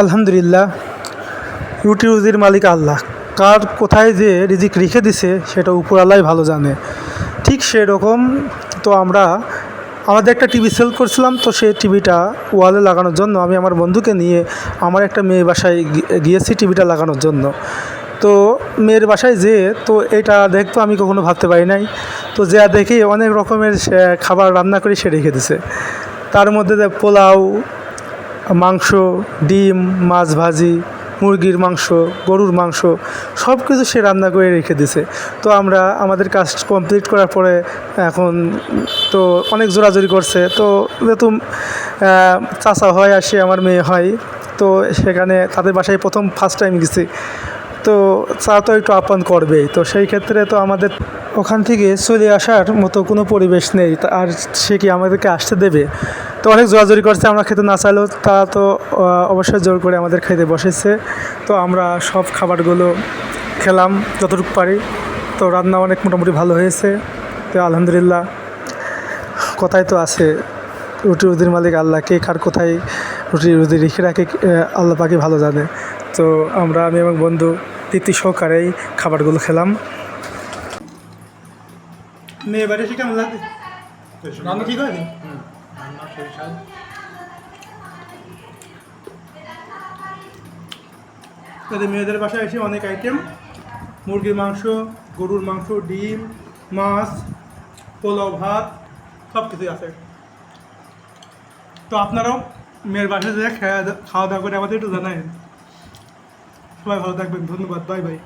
আলহামদুলিল্লাহ, রুটি রুজির মালিক আল্লাহ। কার কোথায় যে রিজিক রেখে দিছে, সেটা উপর আল্লাহ ভালো জানে। ঠিক সেরকম তো আমরা, আমাদের একটা টিভি সেল করছিলাম, তো সেই টিভিটা ওয়ালে লাগানোর জন্য আমি আমার বন্ধুকে নিয়ে আমার একটা মেয়ে বাসায় গিয়েছি টিভিটা লাগানোর জন্য। তো মেয়ের বাসায় যে, তো এটা দেখতো আমি কখনো ভাবতে পারি নাই। তো যা দেখি অনেক রকমের খাবার রান্না করে সে রেখে দিছে। তার মধ্যে পোলাও মাংস, ডিম, মাছ ভাজি, মুরগির মাংস, গরুর মাংস সব কিছু সে রান্না করে রেখে দিছে। তো আমরা আমাদের কাজ কমপ্লিট করার পরে এখন তো অনেক জোরাজোরি করছে। তো যেহেতু চাচা হয় আর সে আমার মেয়ে হয়, তো সেখানে তাদের বাসায় প্রথম ফার্স্ট টাইম গেছি। তো চা তো একটু আপ্যায়ন করবেই। তো সেই ক্ষেত্রে তো আমাদের ওখান থেকে চলে আসার মতো কোনো পরিবেশ নেই। আর সে কি আমাদেরকে আসতে দেবে? তো অনেক জোরাজোরি করছে, আমরা খেতে না চাইলেও তারা তো অবশ্যই জোর করে আমাদের খেতে বসেছে। তো আমরা সব খাবারগুলো খেলাম যতটুকু পারি। তো রান্না অনেক মোটামুটি ভালো হয়েছে। তো আলহামদুলিল্লাহ। কথাই তো আছে রুটি রুদির মালিক আল্লাহ, কে কার কোথায় রুটি রুদি রেখে রাখে আল্লাহ পাকে ভালো জানে। তো আমরা, আমি এবং বন্ধু তৃপ্তি সহকারেই খাবারগুলো খেলাম। মেয়ে বাড়ি এসে কেমন লাগে রান্না মেয়েদের বাসায় এসে অনেক আইটেম মুরগির মাংস, গরুর মাংস, ডিম, মাছ, পোলাও, ভাত সব কিছুই আছে। তো আপনারাও মেয়ের বাসায় খাওয়া দাওয়া করে আমাদের একটু জানাই সবাই ভালো থাকবেন ধন্যবাদ বাই বাই।